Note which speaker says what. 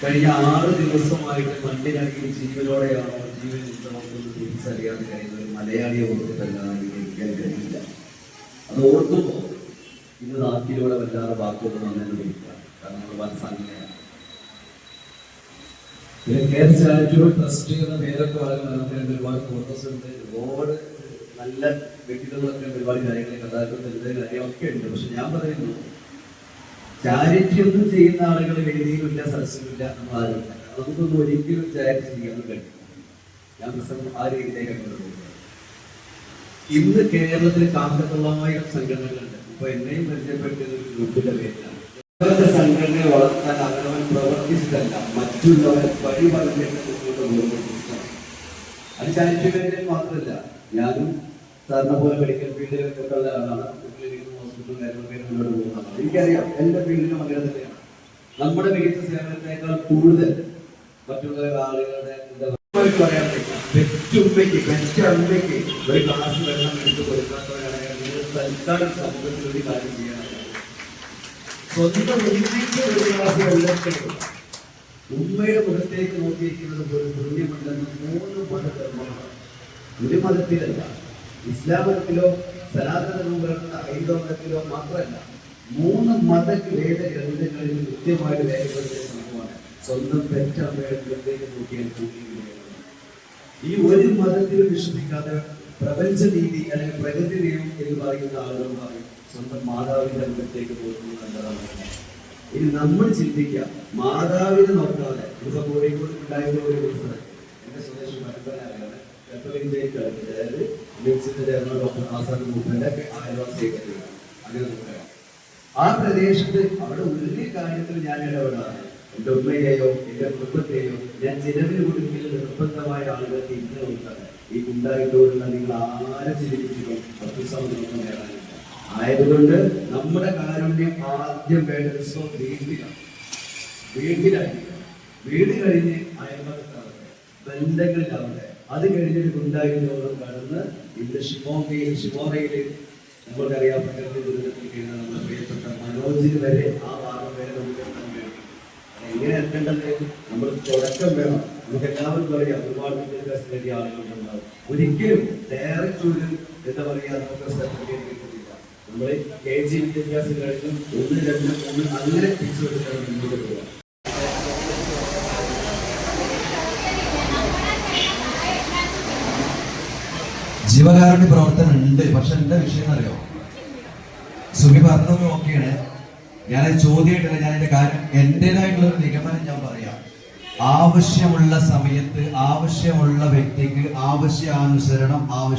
Speaker 1: കഴിഞ്ഞ ആറ് ദിവസമായിട്ട് മണ്ണിനടിയിൽ ജീവനോടെയാണോ ജീവൻ ഉണ്ടാവുന്നത് തിരിച്ചറിയാൻ കഴിയുന്ന ഒരു മലയാളിയെ ഓർത്തിട്ടല്ലാതെ അനുകരിക്കാൻ കഴിയില്ല. അത് ഓർക്കുമ്പോൾ ഇന്ന് നാട്ടിലൂടെ വല്ലാതെ വാക്കുകൾ നന്നെന്ന് വിളിക്കാം. കാരണം നമ്മൾ മനസ്സങ്ങനെയാണ്
Speaker 2: പിന്നെ കെയർ ചാരിറ്റബിൾ ട്രസ്റ്റ് എന്ന പേരൊക്കെ വളരെ മനോഹരമായിട്ട് ഒരുപാട് ഫോട്ടോസ് ഉണ്ട്.
Speaker 1: ഒരുപാട് നല്ല വ്യക്തിത്വങ്ങളൊക്കെ ഒരുപാട് കാര്യങ്ങൾ കഥാകൃത്ത് കാര്യങ്ങളൊക്കെ ഉണ്ട്. പക്ഷെ ഞാൻ പറയുന്നു ചാരിറ്റി ഒന്നും ചെയ്യുന്ന ആളുകൾ വേദിയിലില്ല സദസ്സിലില്ല നമ്മൾ ആരുമില്ല നമുക്കൊന്നും ഒരിക്കലും ചാരിറ്റി ചെയ്യാൻ കഴിയും ഞാൻ പ്രസംഗം ആ രീതിയിലേക്ക് കൊണ്ടുപോകുന്നത് ഇന്ന് കേരളത്തിൽ കാക്കത്തൊള്ളായിരം സംഘടനകളുണ്ട്. ഇപ്പൊ എന്നെയും പരിചയപ്പെടുത്തിയത് ഒരു ഗ്രൂപ്പിന്റെ പേരിലാണ്. സംഘടനയെ വളർത്താൻ അവരവൻ പ്രവർത്തിച്ചിട്ടല്ല. മറ്റുള്ളവരെ വഴി പറഞ്ഞിട്ട് മുന്നോട്ട് പോകുന്നത് അത് ചാരിറ്റി മേഖലയിൽ മാത്രമല്ല. ഞാനും സാറിനെ പോലെ മെഡിക്കൽ ഫീൽഡിലൊക്കെ ഉള്ള ആളാണ്. ക്ലിനിക്കും നേരത്തെ മുന്നോട്ട് പോകുന്നതാണ് എനിക്കറിയാം എന്റെ ഫീൽഡിലും അങ്ങനെ തന്നെയാണ് നമ്മുടെ മികച്ച സേവനത്തെക്കാൾ കൂടുതൽ മറ്റുള്ള ആളുകളുടെ പറയാൻ സ്വന്തം ഒരു ഉമ്മയുടെ മുഖത്തേക്ക് നോക്കിയിരിക്കുന്നത് ഒരു പുണ്യമുണ്ടെന്ന് മൂന്ന് മതധർമ്മമാണ് ഒരു മതത്തിലല്ല ഇസ്ലാം മതത്തിലോ സനാതന രൂപത്തിലുള്ള ഹൈന്ദവ മതത്തിലോ മാത്രമല്ല മൂന്ന് മത വേദ ഗ്രന്ഥങ്ങളിൽ കൃത്യമായിട്ട് രേഖപ്പെടുത്തിയ സംഭവമാണ്. സ്വന്തം പെറ്റമ്മയുടെ നോക്കിയാൽ ഈ ഒരു മതത്തിൽ വിശ്വസിക്കാതെ പ്രപഞ്ച നീതി അല്ലെങ്കിൽ പ്രകൃതി നിയമം എന്ന് പറയുന്ന ആളുകൾ പറയും സ്വന്തം മാതാവിന്റെ അംഗത്തേക്ക് പോകുന്നു എന്നതാണ് ഇനി നമ്മൾ ചിന്തിക്കുക മാതാവിനെ നോക്കാതെ ഇപ്പൊ കോഴിക്കോട് ഉണ്ടായിരുന്ന ഒരു ദിവസം എന്റെ സ്വദേശം മലപ്പുറമാണ് ആ പ്രദേശത്ത് അവിടെ ഒരു കാര്യത്തിൽ ഞാൻ ഇടപെടാതെ എന്റെ ഉമ്മയെയോ എന്റെ കുടുംബത്തെയോ ഞാൻ ചിലവിൽ കൊടുക്കൽ നിർബന്ധമായ ആളുകൾക്ക് ഇന്ന് ഉണ്ടാകും ഈ ഗുണ്ടായിട്ടോടുള്ള നിങ്ങൾ ആരെ ചിരിപ്പിച്ചിട്ടോ അത്യുസമൊന്നും നേടാനില്ല. ആയതുകൊണ്ട് നമ്മുടെ കാരുണ്യം ആദ്യം വേണ്ട ദിവസം വീട്ടിലാണ്. വീട്ടിലായിരിക്കണം. വീട് കഴിഞ്ഞ് അയൽപക്കത്താവട്ടെ ബന്ധങ്ങളിലാവട്ടെ അത് കഴിഞ്ഞിട്ട് ലോകം കടന്ന് ഇവിടെ ശിവോമയിൽ ഷിമോറയിൽ നമ്മൾക്കറിയാം പ്രകൃതി ദുരിതത്തിൽ കഴിഞ്ഞ നമ്മുടെ പ്രിയപ്പെട്ട മനോജിന് വരെ ആ ഭാഗം വരെ നമുക്ക് എത്താൻ കഴിയും എങ്ങനെ എത്തേണ്ടത് നമ്മൾ തുടക്കം വേണം. നമുക്ക് എല്ലാവർക്കും അറിയാം ഒരുപാട് വിദ്യാഭ്യാസം നേടിയ ആളുകളുണ്ടാവും. ഒരിക്കലും ഡയറക്റ്റ് ഒരു എന്താ പറയാ നമുക്ക് സർട്ടിഫിക്കറ്റ് കിട്ടുന്നില്ല നമ്മൾ കെ ജി വിദ്യാഭ്യാസം കഴിഞ്ഞും ഒന്ന് രണ്ട് മൂന്ന് അങ്ങനെ തിരിച്ചു വെച്ചിട്ടാണ് മുന്നോട്ട് പോവുക
Speaker 3: ജീവകാരുണ്യ പ്രവർത്തനം ഉണ്ട്. പക്ഷെ എന്റെ വിഷയം അറിയോ സുബി പറഞ്ഞത് ഓക്കെയാണ് ഞാൻ ചോദ്യമായിട്ടില്ല ഞാൻ എന്റെ കാര്യം എന്റേതായിട്ടുള്ള ഒരു നിഗമനം ഞാൻ പറയാം. ആവശ്യമുള്ള സമയത്ത് ആവശ്യമുള്ള വ്യക്തിക്ക് ആവശ്യാനുസരണം ആവശ്യം